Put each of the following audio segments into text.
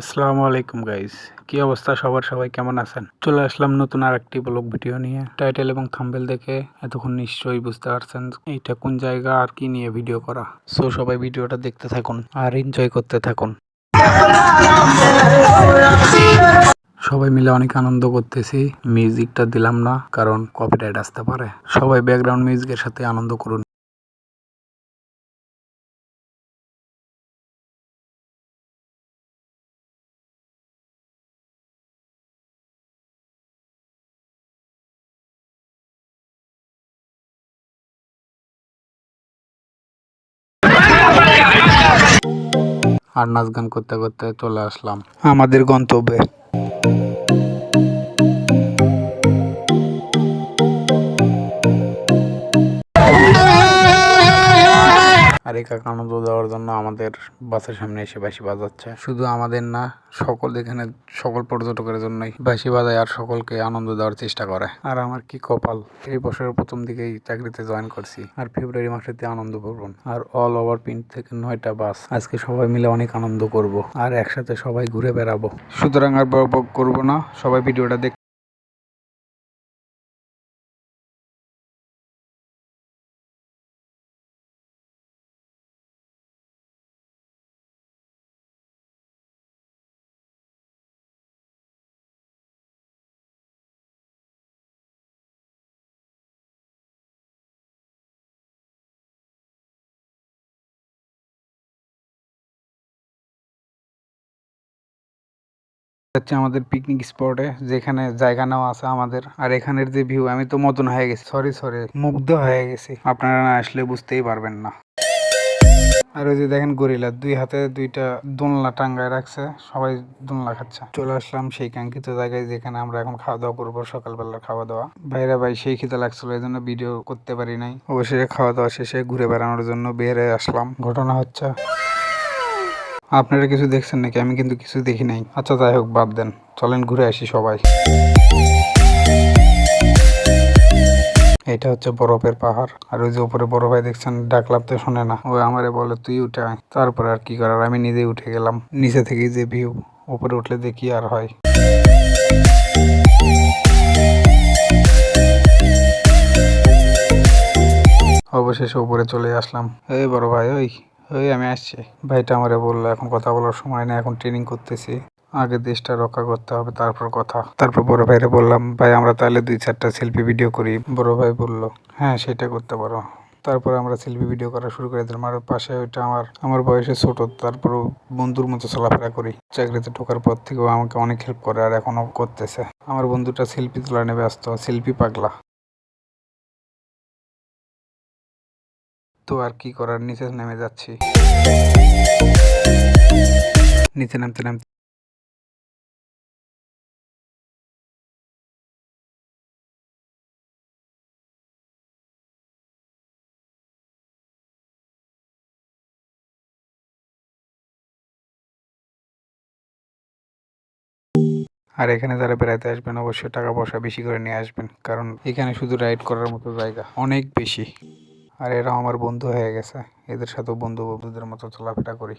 আসসালামু আলাইকুম গাইস কি অবস্থা? সবার সবাই কেমন আছেন? চলে আসলাম নতুন আর একটি ব্লগ ভিডিও নিয়ে। টাইটেল এবং থাম্বেল দেখে এতক্ষণ নিশ্চয়ই বুঝতে পারছেন এইটা কোন জায়গা আর কি নিয়ে ভিডিও করা। সো সবাই ভিডিওটা দেখতে থাকুন আর এনজয় করতে থাকুন। সবাই মিলে অনেক আনন্দ করতেছি। মিউজিকটা দিলাম না, কারণ কপিরাইট আসতে পারে। সবাই ব্যাকগ্রাউন্ড মিউজিকের সাথে আনন্দ করুন। আর নাচ গান করতে করতে চলে আসলাম। আমাদের গন্তব্যে। আর এই কাকা আনন্দ দেওয়ার জন্য আমাদের বাসের সামনে এসে বাঁশি বাজাচ্ছে। শুধু আমাদের না, সকল এখানে, সকল পর্যটকের জন্যই বাঁশি বাজায় আর সকলকে আনন্দ দেওয়ার চেষ্টা করে। আর আমার কি কপাল? এই বছরের প্রথম দিকেই চাকরিতে জয়েন করছি আর ফেব্রুয়ারি মাসেতে আনন্দ করব আর অল ওভার প্রিন্ট থেকে নয়টা বাস। আজকে সবাই মিলে অনেক আনন্দ করব। আর একসাথে সবাই ঘুরে বেড়াবো। সুতরাং আর বক করব না। সবাই ভিডিওটা দেখ হচ্ছে আমাদের পিকনিক স্পটে যেখানে জায়গা নেওয়া আছে আমাদের। আর এখানের যে ভিউ আমি তো মতন হয়ে গেছি। সরি সরি মুগ্ধ হয়ে গেছি। আপনারা না আসলে বুঝতেই পারবেন না। আর ওই যে দেখেন গরিলা, দুই হাতে দুইটা দোলনা টাঙ্গায় রাখছে, সবাই দোলনা খাচ্ছে। চলে আসলাম সেই কাঙ্ক্ষিত জায়গায়, যেখানে আমরা এখন খাওয়া দাওয়া করব, সকালবেলার খাওয়া দাওয়া। ভাইরা ভাই, সেই খিদে লাগছিল এই জন্য ভিডিও করতে পারি নাই। অবশেষে খাওয়া দাওয়া শেষে ঘুরে বেড়ানোর জন্য বেরে আসলাম। ঘটনা হচ্ছে আপনারা কিছু দেখছেন নাকি? আমি কিন্তু কিছু দেখি নাই। আচ্ছা যাই হোক, বাদ দেন। চলেন, ঘুরে আসি সবাই। এটা হচ্ছে বরফের পাহাড়। আর ওই যে উপরে বড় ভাই দেখছেন ডাকলাম তো শোনে না। ও আমারে বলে, তুই উঠে আয়। তারপরে আর কি করার? আমি নিজেই উঠে গেলাম। নিচে থেকে যে ভিউ, উপরে উঠলে দেখি আর হয়। অবশেষে উপরে চলে আসলাম। এই বড় ভাই, ওই। ওই আমি আসছি। ভাইটা আমারে বলল, এখন কথা বলার সময় না এখন ট্রেনিং করতেছি। আগে দেশটা রক্ষা করতে হবে, তারপর কথা। তারপর বড় ভাইরে বললাম, ভাই, আমরা তাহলে দুই চারটা সেলফি ভিডিও করি। বড় ভাই বলল হ্যাঁ সেটা করতে পারো। তারপর আমরা সেলফি ভিডিও করা শুরু করে দিলাম। আর পাশে ওইটা আমার আমার বয়সে ছোট তারপর বন্ধুর মতো চলাফেরা করি। চাকরিতে ঢোকার পর থেকেও আমাকে অনেক হেল্প করে, আর এখনও করতেছে। আমার বন্ধুটা সেলফি তোলা নেবে ব্যস্ত সেলফি পাগলা। তো আর কি করার? নিচে নেমে যাচ্ছি। নিচে নামতে নামতে। আর এখানে যারা বেড়াতে আসবেন, অবশ্যই টাকা পয়সা বেশি করে নিয়ে আসবেন, কারণ এখানে শুধু রাইড করার মতো জায়গা, অনেক বেশি। আর এরাও আমার বন্ধু হয়ে গেছে। এদের সাথেও বন্ধু বন্ধুদের মতো চলাফেরা করি।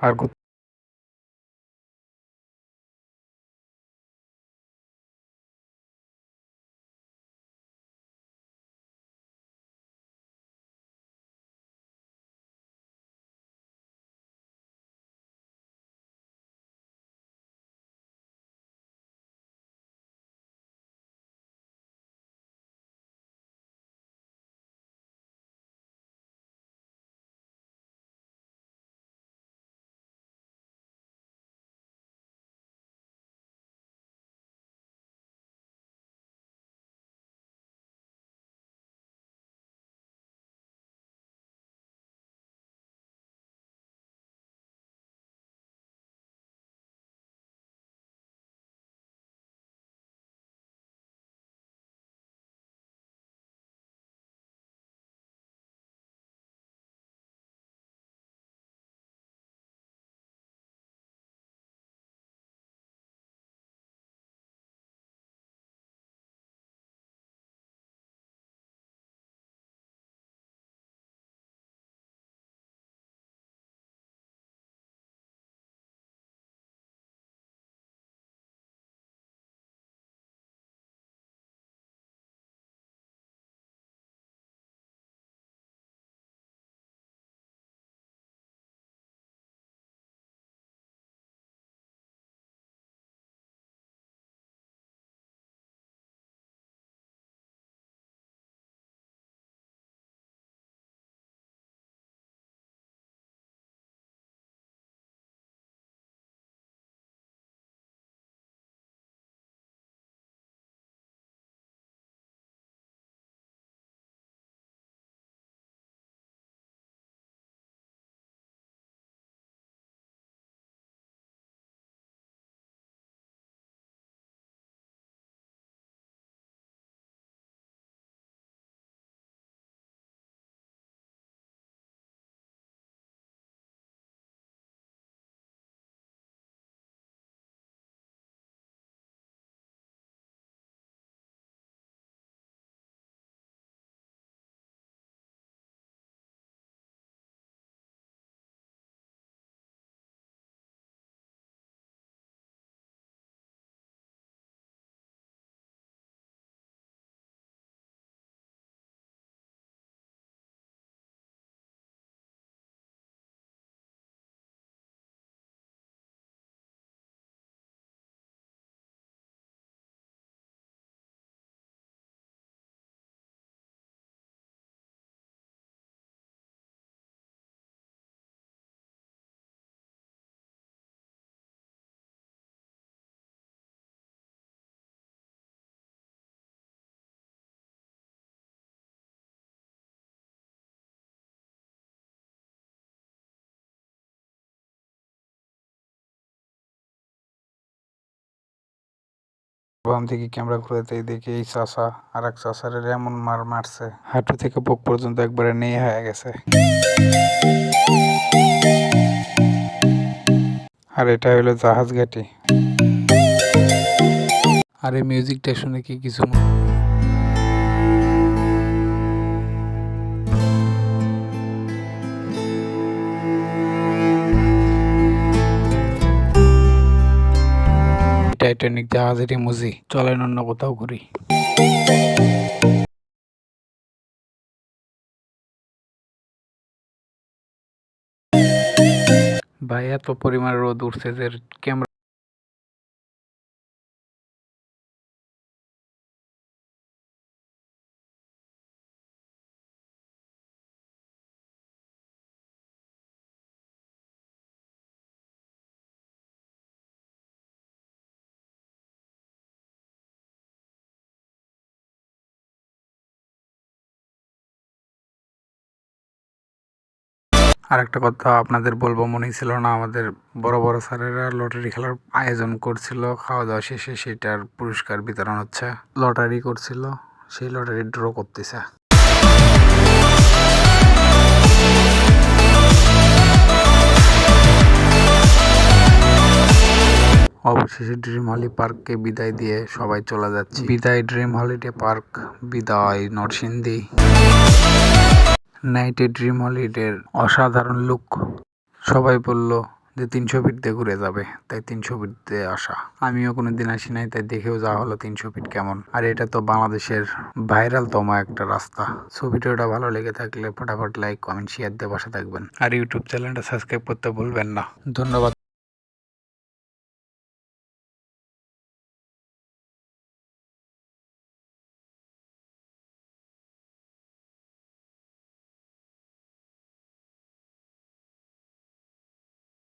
আর বাম থেকে ক্যামেরা ঘুরাতেই দেখি এই চাষা আর এক চাষারের এমন মার মারছে। হাঁটু থেকে বুক পর্যন্ত একবারে নেই হয়ে গেছে। আর এটা হলো জাহাজ ঘাটি। আর এই মিউজিকটা শুনে কি কিছু টাইটানিক জাহাজের ইমোজি চলেন অন্য কোথাও ঘুরি। ভাই এত পরিমাণ রোদ উঠছে যে ক্যামেরা আর একটা কথা আপনাদের বলব মনে ছিল না আমাদের বড় বড় স্যারেরা লটারি খেলার আয়োজন করছিল খাওয়া দাওয়া শেষে সেটার পুরস্কার বিতরণ হচ্ছে। লটারি করছিল, সেই লটারি ড্র করতেছে। অবশেষে ড্রিম হলি পার্ককে বিদায় দিয়ে সবাই চলে যাচ্ছে। বিদায় ড্রিম হলিডে পার্ক বিদায় নরসিংদী। নাইটে ড্রিম হলিডের অসাধারণ লুক সবাই বলল যে তিনশো ফিট দিয়ে ঘুরে যাবে, তাই তিনশো ফিট দিয়ে আসা। আমিও কোনো দিন আসি নাই, তাই দেখেও যাওয়া হলো তিনশো ফিট কেমন। আর এটা তো বাংলাদেশের ভাইরাল তম একটা রাস্তা। ছবিটা ভিডিওটা ভালো লেগে থাকলে, ফটাফট লাইক কমেন্ট শেয়ার দিয়ে বসে থাকবেন। আর ইউটিউব চ্যানেলটা সাবস্ক্রাইব করতে ভুলবেন না। ধন্যবাদ।